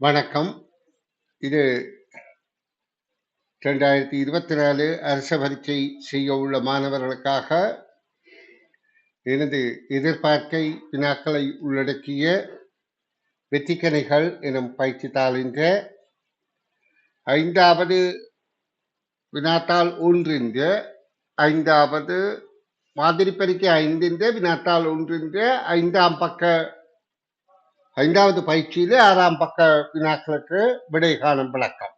வணக்கம். இது ரெண்டாயிரத்தி இருபத்தி நாலு அரச பரீட்சை செய்ய உள்ள மாணவர்களுக்காக எனது எதிர்பார்க்கை வினாக்களை உள்ளடக்கிய வெற்றிக்கணைகள் எனும் பயிற்சி என்ற ஐந்தாவது வினாத்தாள் ஒன்றின்ற ஐந்தாவது மாதிரி பரீட்சை ஐந்தின்ற வினாத்தாள் ஒன்றின்ற ஐந்தாம் பக்க ஐந்தாவது பயிற்சியிலே ஆறாம் பக்க வினாக்களுக்கு விடை காணும் விளக்கம்.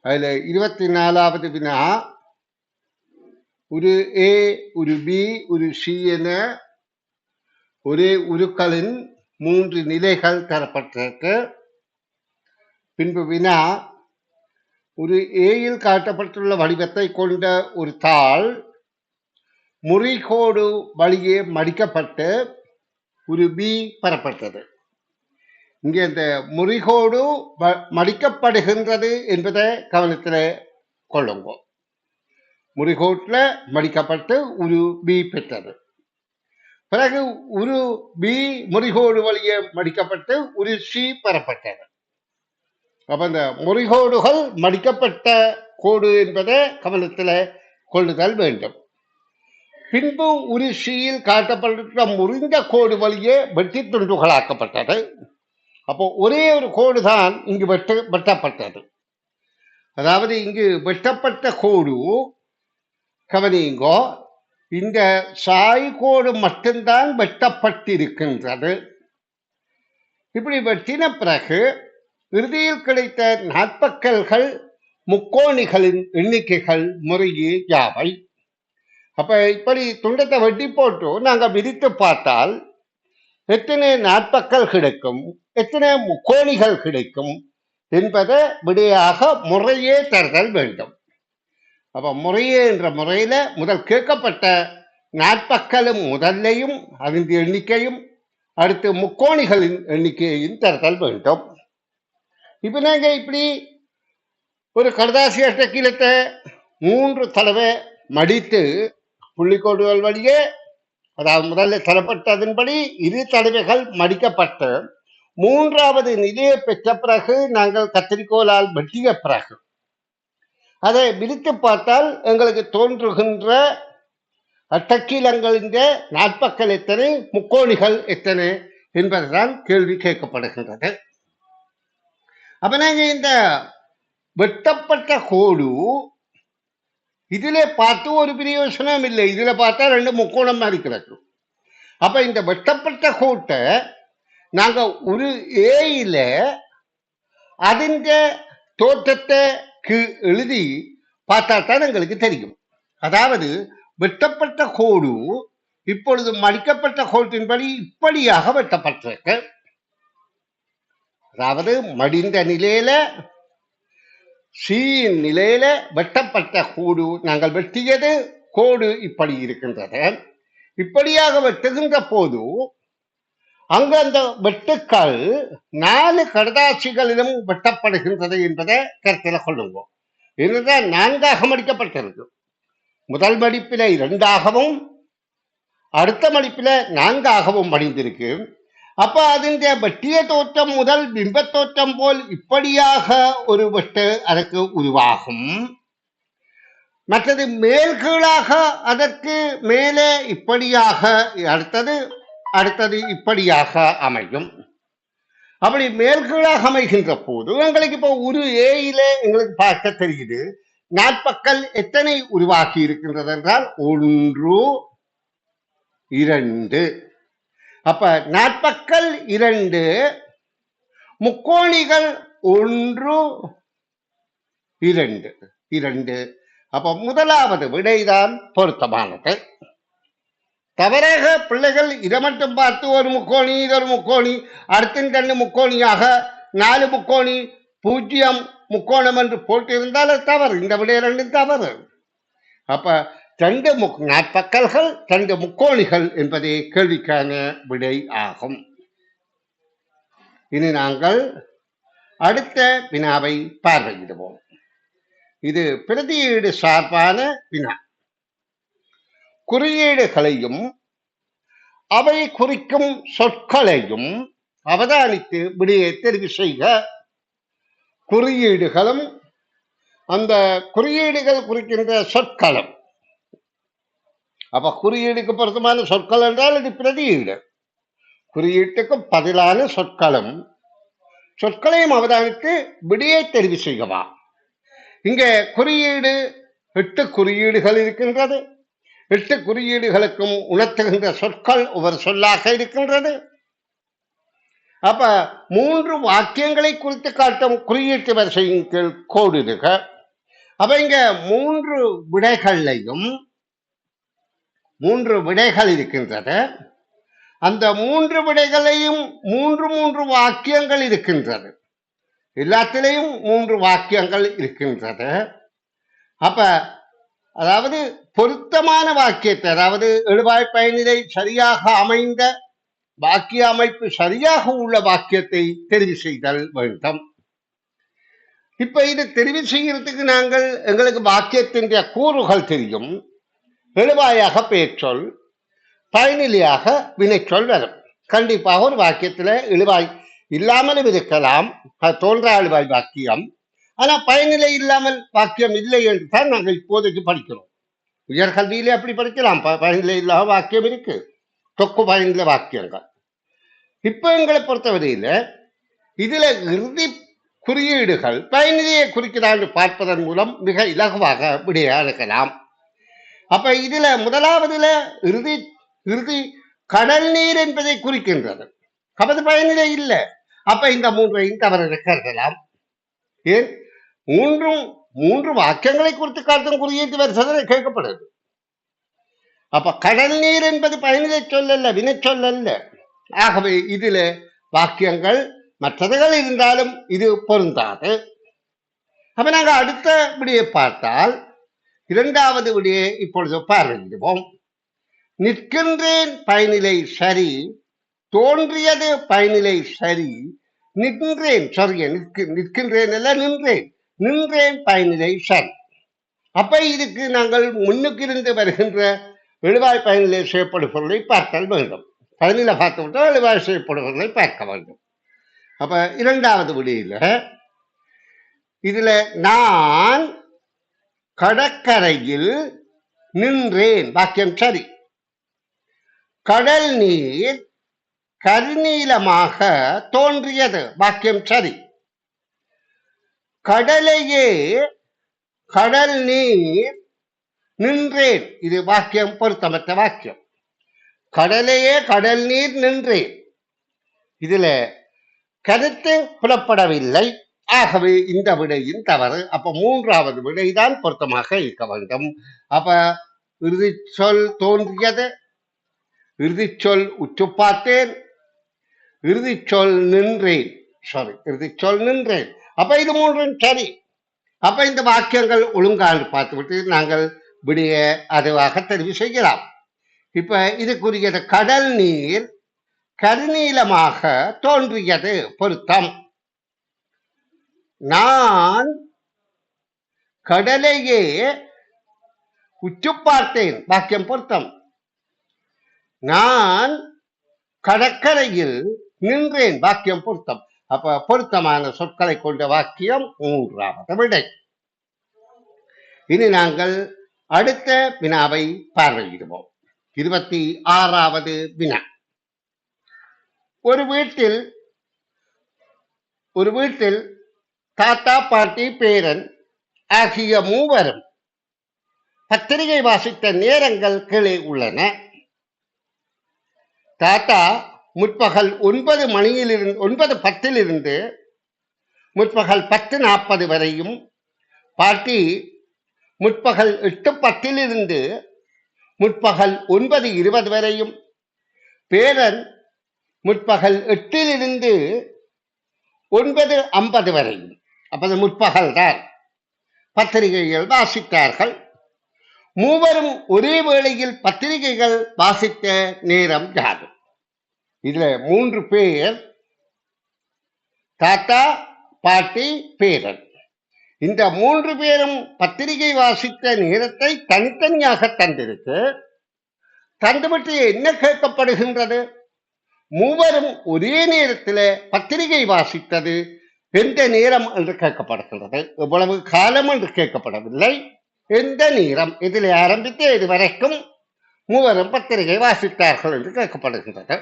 அதில் இருபத்தி நாலாவது வினா ஒரு ஏ ஒரு பி ஒரு சி என ஒரே உருக்களின் மூன்று நிலைகள் தரப்பட்டிருக்கு. பின்பு வினா ஒரு ஏயில் காட்டப்பட்டுள்ள வடிவத்தை கொண்ட ஒரு தாள் முறிகோடு வழியே மடிக்கப்பட்டு ஒரு பி பெறப்பட்டது இங்கே இந்த முறிகோடு மடிக்கப்படுகின்றது என்பதை கவனத்தில் கொள்ளுங்க. முறிகோட்டில் மடிக்கப்பட்டு ஒரு பி பெற்றது. பிறகு ஒரு பி முறிகோடு வழியே மடிக்கப்பட்டு ஒரு சி பெறப்பட்டது அப்ப இந்த முறிகோடுகள் மடிக்கப்பட்ட கோடு என்பதை கவனத்தில் கொள்ளுதல் வேண்டும். பின்பு உருசியில் காட்டப்பட்ட முறிந்த கோடு வழியே வெட்டி துண்டுகளாக்கப்பட்டது. அப்போ ஒரே ஒரு கோடு தான் இங்கு வெட்ட வெட்டப்பட்டது. அதாவது இங்கு வெட்டப்பட்ட கோடு கவனிங்கோ இந்த சாய் கோடு மட்டும்தான் வெட்டப்பட்டிருக்கின்றது. இப்படி வெட்டின பிறகு இறுதியில் கிடைத்த நாட்பக்கல்கள் முக்கோணிகளின் எண்ணிக்கைகள் முறையே யாவை? அப்ப இப்படி துண்டத்தை வெட்டி போட்டு நாங்கள் விரித்து பார்த்தால் எத்தனை நாட்பக்கள் கிடைக்கும்? எத்தனை முக்கோணிகள் கிடைக்கும்? என்பதை விடையாக முறையே தருதல் வேண்டும். அப்ப முறையே என்ற முறையில முதல் கேட்கப்பட்ட நாட்பக்களும் முதல்லையும் அதன் எண்ணிக்கையும் அடுத்து முக்கோணிகளின் எண்ணிக்கையையும் தருதல் வேண்டும். இப்போ நாங்கள் இப்படி ஒரு கடதாசி அட்டை மூன்று தடவை மடித்து புள்ளிக்கோடுகள் வழியே அதாவது முதல்ல தரப்பட்டதன்படி இரு தடவைகள் மடிக்கப்பட்டு மூன்றாவது நிலையை பெற்ற பிறகு நாங்கள் கத்திரிக்கோலால் வெட்டிய பிறகு. அதை விரித்து பார்த்தால் எங்களுக்கு தோன்றுகின்ற அட்டக்கீலங்களின் நாட்பக்கள் எத்தனை முக்கோணிகள் எத்தனை என்பதுதான் கேள்வி கேட்கப்படுகின்றது. அப்ப நாங்கள் இந்த வெட்டப்பட்ட கோடு இதிலே பார்த்து ஒரு பிரயோசனம் இல்லை. இதில் பார்த்தா ரெண்டு முக்கோணம் மாதிரி கிடக்கும். அப்ப இந்த வெட்டப்பட்ட கோட்டை நாங்கள் ஒரு ஏயில அதிண்ட தோற்றத்தை கீ- எழுதி பார்த்தா தான் எங்களுக்கு தெரியும். அதாவது வெட்டப்பட்ட கோடு இப்பொழுது மடிக்கப்பட்ட கோட்டின்படி இப்படியாக வெட்டப்பட்டிருக்கு. அதாவது மடிந்த நிலையில சீயின் நிலையில வெட்டப்பட்ட கூடு நாங்கள் வெட்டியது கோடு இப்படி இருக்கின்றது. இப்படியாக வெட்டுகின்ற போது அங்கு அந்த வெட்டுக்கள் நாலு கடதாசிகளிலும் வெட்டப்படுகின்றது என்பதை கருத்தில் கொள்ளுவோம். இதுதான் நான்காக மடிக்கப்பட்டிருக்கு. முதல் மடிப்பில இரண்டாகவும் அடுத்த மடிப்பில நான்காகவும் மடிந்திருக்கு. അപ്പൊ അതിന്റെ வெட்டிய தோற்றம் முதல் பிம்ப தோற்றம் போல் இப்படியாக ஒரு வெட்டு அதற்கு மற்றது மேல் கீழாக அதற்கு மேலே இப்படியாக அடுத்தது அடுத்தது இப்படியாக அமையும். அப்படி மேல் கீழாக அமைகின்ற போது எங்களுக்கு இப்போ ஒரு ஏயில எங்களுக்கு பார்க்க தெரியுது. நாட்பக்கள் எத்தனை உருவாகி இருக்கின்றது என்றால் ஒன்று இரண்டு. அப்ப நாற்பக்கள் இரண்டு முக்கோணிகள் ஒன்று இரண்டு இரண்டு. அப்ப முதலாவது விடைதான் பொருத்தமானது. தவறாக பிள்ளைகள் இதை மட்டும் பார்த்து ஒரு முக்கோணி இது ஒரு முக்கோணி அடுத்த ரெண்டு முக்கோணியாக நாலு முக்கோணி பூஜ்ஜியம் முக்கோணம் என்று போட்டிருந்தால் தவறு. இந்த விடை ரெண்டும் தவறு. அப்ப தண்ட முக் நாற்பக்கல்கள் தண்ட முக்கோணிகள் என்பதே கேள்விக்கான விடை ஆகும். இனி நாங்கள் அடுத்த வினாவை பார்வையிடுவோம். இது பிரதியீடு சார்பான வினா. குறியீடுகளையும் அவை குறிக்கும் சொற்களையும் அவதானித்து விடையை தெரிவு செய்க. குறியீடுகளும் அந்த குறியீடுகள் குறிக்கின்ற சொற்களும் அப்ப குறியீடுக்கு பொருத்தமான சொற்கள் என்றால் இது பிரதியீடு. குறியீட்டுக்கு பதிலான சொற்களும் சொற்களையும் அவதானித்து விடியை தெரிவு செய்கவா இங்கே குறியீடு எட்டு குறியீடுகள் இருக்கின்றது. எட்டு குறியீடுகளுக்கும் உணர்த்துகின்ற சொற்கள் ஒரு சொல்லாக இருக்கின்றது. அப்ப மூன்று வாக்கியங்களை குறித்து காட்டும் குறியீட்டு வரிசையின் கீழ் கோடிடுக. அப்ப இங்க மூன்று விடைகளையும் மூன்று விடைகள் இருக்கின்றது அந்த மூன்று விடைகளையும் மூன்று மூன்று வாக்கியங்கள் இருக்கின்றது எல்லாத்திலையும் மூன்று வாக்கியங்கள் இருக்கின்றது அப்ப அதாவது பொருத்தமான வாக்கியத்தை அதாவது எழுவாய் பயனிலை சரியாக அமைந்த வாக்கிய அமைப்பு சரியாக உள்ள வாக்கியத்தை தெரிவு செய்தல் வேண்டும். இப்ப இது தெரிவு செய்யறதுக்கு நாங்கள் எங்களுக்கு வாக்கியத்தின் கூறுகள் தெரியும். எழுவாயாக பேச்சொல் பயனிலியாக வினைச்சொல் வரும். கண்டிப்பாக ஒரு வாக்கியத்தில் இழுவாய் இல்லாமலும் இருக்கலாம். அது தோன்றா இழுவாய் வாக்கியம். ஆனால் பயனிலை இல்லாமல் வாக்கியம் இல்லை என்று தான் நாங்கள் இப்போதைக்கு படிக்கிறோம். உயர்கல்வியிலே அப்படி படிக்கலாம். ப- பயனிலை இல்லாத வாக்கியம் இருக்கு. தொக்கு பயனில வாக்கியங்கள். இப்போ எங்களை பொறுத்தவரையில் இதில் இறுதி குறியீடுகள் பயனிலையை குறிக்கிறான்னு பார்ப்பதன் மூலம் மிக இலகுவாக விடையா இருக்கலாம். அப்ப இதுல முதலாவதுல இறுதி இறுதி கடல் நீர் என்பதை குறிக்கின்றது. அப்ப பயனிலே இல்லை. அப்ப இந்த மூன்றையும் தவறு கருதலாம் ஏன்? மூன்றும் மூன்று வாக்கியங்களை குறித்து காட்டும் குறியீட்டு வருஷத்தில் கேட்கப்படுது. அப்ப கடல் நீர் என்பது பயனிலை சொல்லல்ல வினை சொல்லல்ல. ஆகவே இதுல வாக்கியங்கள் மற்றதுகள் இருந்தாலும் இது பொருந்தாது. அப்ப நாங்க அடுத்தபடியை பார்த்தால் இரண்டாவது விடியை இப்பொழுது பார்வையிடுவோம் நிற்கின்றேன் பயனிலை சரி தோன்றியது பயனிலை சரி நின்றேன் சரிய நிற்க நிற்கின்றேன் அல்ல நின்றேன் நின்றேன் பயனிலை சரி. அப்ப இதுக்கு நாங்கள் முன்னுக்கு இருந்து வருகின்ற எழுவாய் பயனிலை செய்யப்படுபவர்களை பார்த்தல் வேண்டும். பதினில பார்த்து விட்டால் எழுவாய் செய்யப்படுபவர்களை பார்க்க வேண்டும். அப்ப இரண்டாவது விடியில இதுல நான் கடற்கரையில் நின்றேன். வாக்கியம் சரி. கடல் நீர் கருநீலமாக தோன்றியது. வாக்கியம் சரி. கடலையே கடல் நீர் நின்றேன். இது வாக்கியம் பொருத்தமற்ற வாக்கியம். கடலையே கடல் நீர் நின்றேன். இதுல கருத்து புலப்படவில்லை. ஆகவே இந்த விடையின் தவறு. அப்ப மூன்றாவது விடைதான் பொருத்தமாக இருக்க வேண்டும். அப்ப இறுதி சொல் தோன்றியது. இறுதி சொல் உற்று பார்த்தேன் இறுதி சொல் நின்றேன். சாரி இறுதி சொல் நின்றேன். அப்ப இது மூன்றும் சரி. அப்ப இந்த வாக்கியங்கள் ஒழுங்காக பார்த்துவிட்டு நாங்கள் விடைய அதுவாக தெரிவு செய்யலாம். இப்ப இதுக்குரியது கடல் நீர் கருநீளமாக தோன்றியது பொருத்தம். நான் கடலையே உற்று பார்த்தேன் வாக்கியம் பொருத்தம். நான் கடற்கரையில் நின்றேன். வாக்கியம் பொருத்தம். அப்ப பொருத்தமான சொற்களை கொண்ட வாக்கியம் மூன்றாவது விடை. இனி நாங்கள் அடுத்த வினாவை பார்வையிடுவோம். இருபத்தி ஆறாவது வினா. ஒரு வீட்டில் ஒரு வீட்டில் தாத்தா பாட்டி பேரன் ஆகிய மூவரும் பத்திரிகை வாசித்த நேரங்கள் கீழே உள்ளன. தாத்தா முற்பகல் ஒன்பது மணியிலிருந்து ஒன்பது பத்திலிருந்து முற்பகல் பத்து நாற்பது வரையும் பாட்டி முற்பகல் எட்டு பத்திலிருந்து முற்பகல் ஒன்பது இருபது வரையும் பேரன் முற்பகல் எட்டிலிருந்து ஒன்பது ஐம்பது வரையும். அப்போது முற்பகல் தான். பத்திரிகைகள் வாசித்தார்கள். மூவரும் ஒரே வேளையில் பத்திரிகைகள் வாசித்த நேரம் யாது? இதுல மூன்று பேர் தாத்தா பாட்டி பேரன். இந்த மூன்று பேரும் பத்திரிகை வாசித்த நேரத்தை தனித்தனியாக தந்திருக்கு. தந்துவிட்டு என்ன கேட்கப்படுகின்றது? மூவரும் ஒரே நேரத்தில் பத்திரிகை வாசித்தது எந்த நேரம் என்று கேட்கப்படுகின்றது. எவ்வளவு காலம் என்று கேட்கப்படவில்லை. எந்த நேரம் இதில் ஆரம்பித்து இதுவரைக்கும் மூவரும் பத்திரிகை வாசித்தார்கள் என்று கேட்கப்படுகின்றது.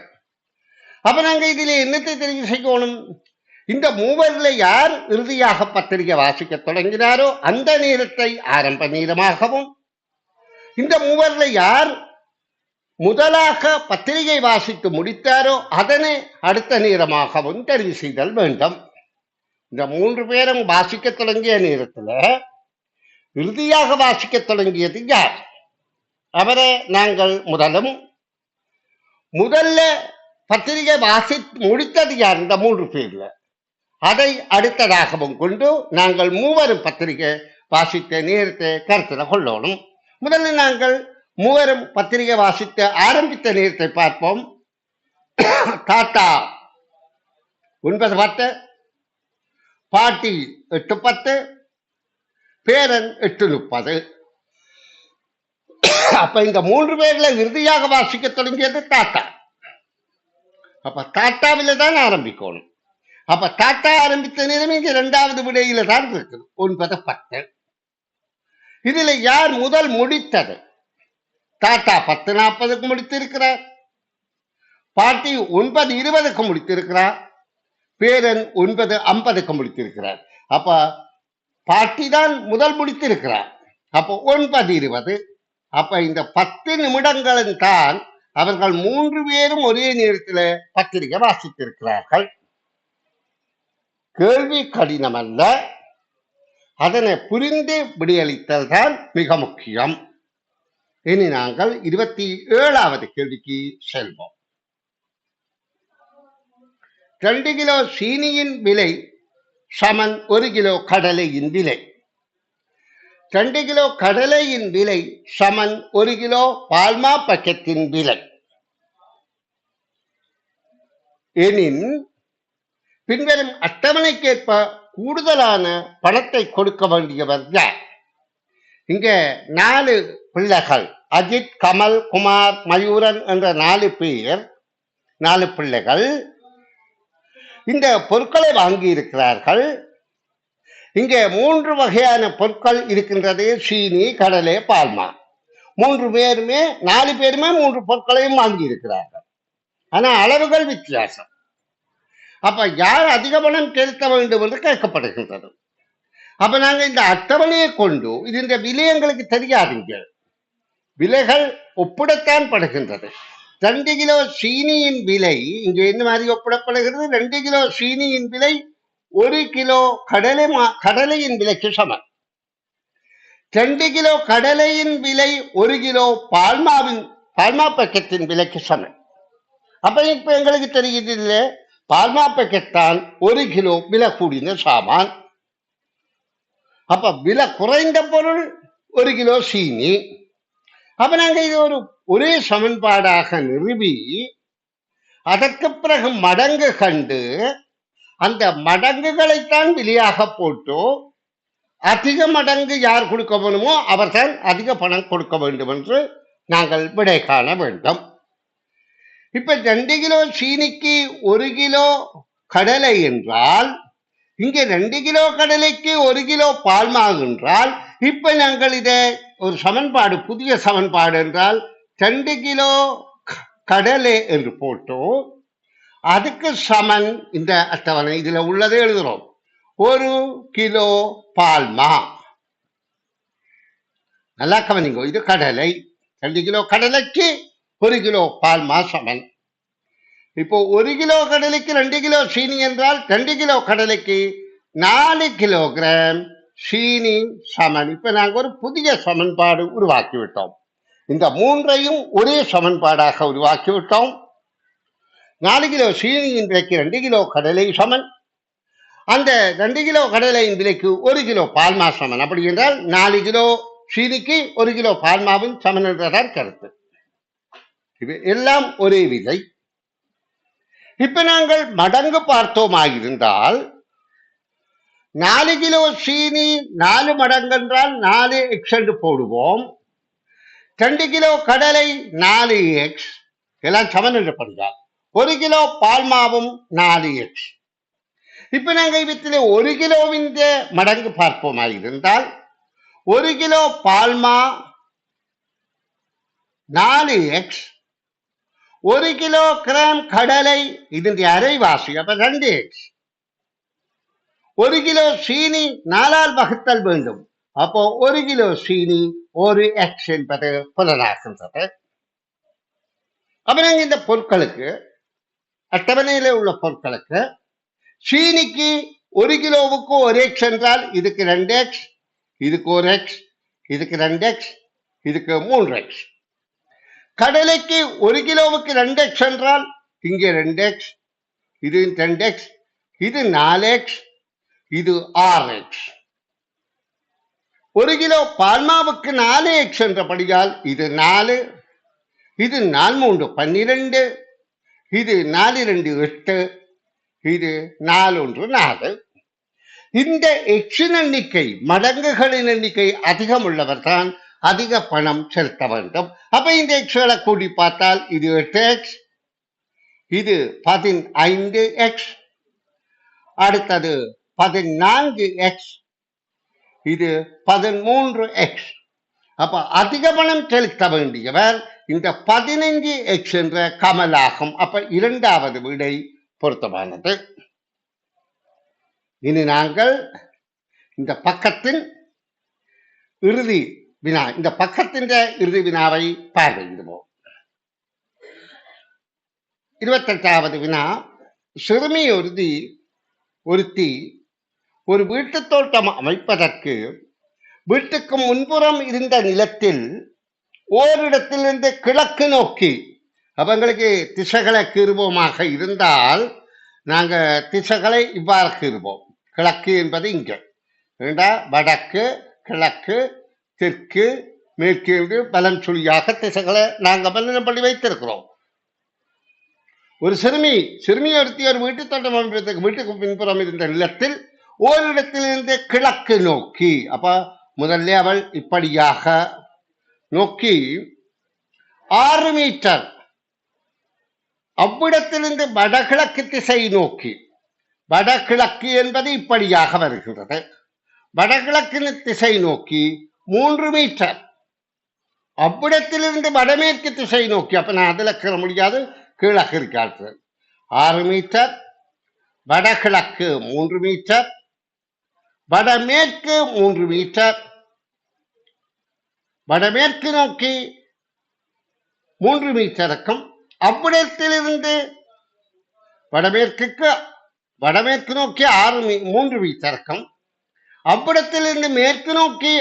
அப்ப நாங்க இதில் என்னத்தை தெரிவு செய்யணும்? இந்த மூவரில் யார் இறுதியாக பத்திரிகை வாசிக்க தொடங்கினாரோ அந்த நேரத்தை ஆரம்ப நேரமாகவும் இந்த மூவரில் யார் முதலாக பத்திரிகை வாசித்து முடித்தாரோ அதனை அடுத்த நேரமாகவும் தெரிவு செய்தல் வேண்டும். இந்த மூன்று பேரும் வாசிக்க தொடங்கிய நேரத்தில் இறுதியாக வாசிக்க தொடங்கியது யார்? அவரை நாங்கள் முதலும் முதல்ல பத்திரிகை வாசி முடித்தது யார்? இந்த மூன்று பேர்ல. அதை அடுத்ததாகவும் கொண்டு நாங்கள் மூவரும் பத்திரிகை வாசித்த நேரத்தை கருத்தில் கொள்ளணும். முதல்ல நாங்கள் மூவரும் பத்திரிகை வாசித்த ஆரம்பித்த நேரத்தை பார்ப்போம். தாத்தா ஒன்பது பத்து பாட்டி எட்டு பத்து பேரன் எட்டு முப்பது அப்ப இந்த மூன்று பேர்ல இறுதியாக வாசிக்க தொடங்கியது தாத்தா. அப்ப தாத்தாவில தான் ஆரம்பிக்கணும். அப்ப தாத்தா ஆரம்பித்த நேரம் இங்க இரண்டாவது விடையில தான் இருக்குது ஒன்பது பத்து. இதுல யார் முதல் முடித்தது? தாத்தா பத்து நாற்பதுக்கு முடித்திருக்கிறார். பாட்டி ஒன்பது இருபதுக்கு முடித்திருக்கிறார். பேரன் ஒன்பது ஐம்பதுக்கு முடித்திருக்கிறார். அப்ப பாட்டி தான் முதல் முடித்திருக்கிறார். அப்போ ஒன்பது இருபது. அப்ப இந்த பத்து நிமிடங்களும் தான் அவர்கள் மூன்று பேரும் ஒரே நேரத்தில் பத்திரிகை வாசித்திருக்கிறார்கள். கேள்வி கடினம் அல்ல. அதனை புரிந்து விடியளித்தல் தான் மிக முக்கியம். இனி நாங்கள் இருபத்தி ஏழாவது கேள்விக்கு செல்வோம். ரெண்டு கிலோ சீனியின் விலை சமன் ஒரு கிலோ கடலையின் விலை. ரெண்டு கிலோ கடலையின் விலை சமன் ஒரு கிலோ பால்மா பக்கத்தின் விலை. எனின் பின்வரும் அட்டவணைக்கேற்ப கூடுதலான பணத்தை கொடுக்க வேண்டியவர் யார்? இங்க நாலு பிள்ளைகள் அஜித் கமல் குமார் மயூரன் என்ற நாலு பேர் நாலு பிள்ளைகள் இந்த பொருட்களை வாங்கி இருக்கிறார்கள் இங்கே மூன்று வகையான பொருட்கள் இருக்கின்றது. சீனி கடலை பால்மா. மூன்று பேருமே நாலு பேருமே மூன்று பொருட்களையும் வாங்கி இருக்கிறார்கள் ஆனால் அளவுகள் வித்தியாசம். அப்ப யார் அதிக பணம் செலுத்த வேண்டும் என்று கேட்கப்படுகின்றது. அப்ப நாங்க இந்த அட்டவணையை கொண்டு இது இந்த விலை எங்களுக்கு தெரியாதுங்க. விலைகள் ஒப்பிடத்தான் படுகின்றது. ரெண்டு கிலோ சீனியின் விலை இங்க என்ன மாதிரி ஒப்பிடப்படுகிறது? ரெண்டு கிலோ சீனியின் விலை ஒரு கிலோ கடலை மா- கடலையின் விலைக்கு சமம். ரெண்டு கிலோ கடலையின் விலை ஒரு கிலோ பால்மாவின் பால்மா பக்கத்தின் விலைக்கு சமம். அப்ப இப்ப எங்களுக்கு தெரியுது இல்ல பால்மா பக்கெட் தான் ஒரு கிலோ விலை கூடின சாமான். அப்ப விலை குறைந்த பொருள் ஒரு கிலோ சீனி அப்ப நாங்க இது ஒரு ஒரே சமன்பாடாக நிறுவி அதற்கு பிறகு மடங்கு கண்டு அந்த மடங்குகளைத்தான் வெளியாக போட்டு அதிக மடங்கு யார் கொடுக்க வேணுமோ அவர்தான் அதிக பணம் கொடுக்க வேண்டும் என்று நாங்கள் விடை காண வேண்டும். இப்ப ரெண்டு கிலோ சீனிக்கு ஒரு கிலோ கடலை என்றால் இங்கே ரெண்டு கிலோ கடலைக்கு ஒரு கிலோ பால்மாவு என்றால் இப்ப நாங்கள் இதை ஒரு சமன்பாடு புதிய சமன்பாடு என்றால் ரெண்டு கிலோ க- கடலை என்று போட்டோம் அதுக்கு சமன் இந்த அட்டவணை இதுல உள்ளதை எழுதுறோம் ஒரு கிலோ பால்மா. நல்லா கவனிங்க இது கடலை. ரெண்டு கிலோ கடலைக்கு ஒரு கிலோ பால்மா சமன். இப்போ ஒரு கிலோ கடலைக்கு ரெண்டு கிலோ சீனி என்றால் ரெண்டு கிலோ கடலைக்கு நாலு கிலோகிராம். சீனி சமன். இப்ப நாங்க ஒரு புதிய சமன்பாடு உருவாக்கி விட்டோம் இந்த மூன்றையும் ஒரே சமன்பாடாக உருவாக்கி விட்டோம் நாலு கிலோ சீனியின் விலைக்கு ரெண்டு கிலோ கடலை சமன். அந்த ரெண்டு கிலோ கடலையின் விலைக்கு ஒரு கிலோ பால்மா சமன். அப்படி என்றால் நாலு கிலோ சீனிக்கு ஒரு கிலோ பால்மாவும் சமன் என்றதான் கருத்து. இது எல்லாம் ஒரே விதை. இப்ப நாங்கள் மடங்கு பார்த்தோமாயிருந்தால் நாலு கிலோ சீனி நாலு மடங்கு என்றால் நாலு எக்ஸ் என்று போடுவோம். ரெண்டு கிலோ கடலை நாலு எக்ஸ் எல்லாம் சமன் என்று ஒரு கிலோ பால் மாவும் நாலு எக்ஸ் இப்ப நாங்க இவத்தில் ஒரு கிலோவின் மடங்கு பார்ப்போமா இருந்தால் ஒரு கிலோ பால்மா நாலு எக்ஸ் ஒரு கிலோ கிராம் கடலை இதன் அரைவாசி அப்போ ரெண்டு எக்ஸ் ஒரு கிலோ சீனி நாலால் வகுத்தல் வேண்டும் அப்போ ஒரு கிலோ சீனி ஒரு எக்ஸ் என்பது புலனாகின்றது அப்புறம் இந்த பொருட்களுக்கு அட்டவணையில் உள்ள பொருட்களுக்கு சீனிக்கு ஒரு கிலோவுக்கு ஒரு எக்ஸ் என்றால் இதுக்கு ரெண்டு எக்ஸ் இதுக்கு ஒரு எக்ஸ் இதுக்கு ரெண்டு எக்ஸ் இதுக்கு மூன்று எக்ஸ் கடலைக்கு ஒரு கிலோவுக்கு ரெண்டு எக்ஸ் என்றால் இங்கே ரெண்டு எக்ஸ் இது ரெண்டு எக்ஸ் இது நாலு எக்ஸ் இது ஆர் எக்ஸ் ஒரு கிலோ பால்மாவுக்கு நாலு எக்ஸ் என்றபடியால் இது நாலு இது நாலு மூன்று பன்னிரண்டு இது நாலு ரெண்டு எட்டு இது நாலு ஒன்று நாலு. இந்த எக்ஸின் எண்ணிக்கை மடங்குகளின் எண்ணிக்கை அதிகம் உள்ளவர்தான் அதிக பணம் செலுத்த வேண்டும். அப்ப இந்த எக்ஸ்களை கூடி பார்த்தால் இது எட்டு எக்ஸ் இது பதினைந்து எக்ஸ் அடுத்தது பதினான்கு எக்ஸ் இது பதிமூன்று எக்ஸ் அப்ப அதிக பணம் செலுத்த வேண்டியவர் இந்த பதினைஞ்சு எக்ஸ் என்ற கமலாகும். அப்ப இரண்டாவது விடை பொருத்தமானது. இனி நாங்கள் இந்த பக்கத்தின் இறுதி வினா இந்த பக்கத்தின் இறுதி வினாவை பார்வையிடுவோம். இருபத்தெட்டாவது வினா சிறுமி ஒருதி ஒருத்தி ஒரு வீட்டுத் தோட்டம் அமைப்பதற்கு வீட்டுக்கு முன்புறம் இருந்த நிலத்தில் ஓரிடத்திலிருந்து கிழக்கு நோக்கி அவங்களுக்கு திசைகளை கீறுவோமாக இருந்தால் நாங்கள் திசைகளை இவ்வாறு கீறுவோம். கிழக்கு என்பது இங்கே. ஏண்டா வடக்கு கிழக்கு தெற்கு மேற்கு என்று பலன் சொல்லியாக திசைகளை நாங்கள் பலனம் பண்ணி வைத்திருக்கிறோம். ஒரு சிறுமி சிறுமி ஒருத்தி ஒரு வீட்டு தோட்டம் அமைப்பதற்கு வீட்டுக்கு பின்புறம் இருந்த நிலத்தில் ஓரிடத்திலிருந்து கிழக்கு நோக்கி. அப்ப முதல்ல அவள் இப்படியாக நோக்கி ஆறு மீட்டர். அவ்விடத்திலிருந்து வடகிழக்கு திசை நோக்கி. வடகிழக்கு என்பது இப்படியாக வருகிறது. வடகிழக்கு திசை நோக்கி மூன்று மீட்டர். அவ்விடத்திலிருந்து வடமேற்கு திசை நோக்கி. அப்ப நான் அதில் கீழ முடியாது கீழாக இருக்காது ஆறு மீட்டர். வடகிழக்கு மூன்று மீட்டர். வடமேற்கு மூன்று மீட்டர். வடமேற்கு நோக்கி மூன்று மீட்டருக்கும் அவ்விடத்திலிருந்து வடமேற்குக்கு வடமேற்கு நோக்கி ஆறு மீ மூன்று மீட்டருக்கும் அவ்விடத்திலிருந்து மேற்கு நோக்கி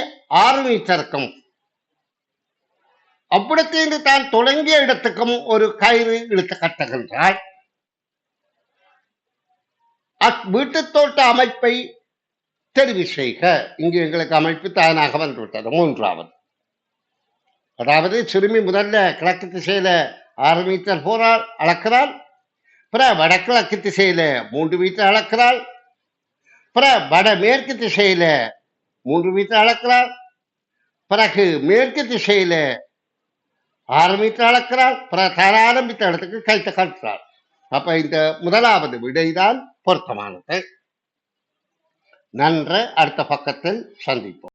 ஆறு மீட்டருக்கும் அவ்விடத்திலிருந்து தான் தொடங்கிய இடத்துக்கும் ஒரு கயிறு இழுத்து கட்டுகின்றாள் அவ்வீட்டு தோட்ட அமைப்பை தெரிவு செய்க. இங்கு எங்களுக்கு அமைப்பு தானாக வந்துவிட்டது. மூன்றாவது. அதாவது சிறுமி முதல்ல கிழக்கு திசையில ஆறு மீட்டர் போறாள் அளக்கிறாள். பிற வடகிழக்கு திசையில மூன்று மீட்டர் அளக்கிறாள். பிற வடமேற்கு திசையில மூன்று மீட்டர் அளக்கிறாள். பிறகு மேற்கு திசையில ஆறு மீட்டர் அளக்கிறாள். தர ஆரம்பித்த இடத்துக்கு கைத்த கட்டுறாள் அப்ப இந்த முதலாவது விடைதான் பொருத்தமானது. நன்று. அடுத்த பக்கத்தில் சந்திப்போம்.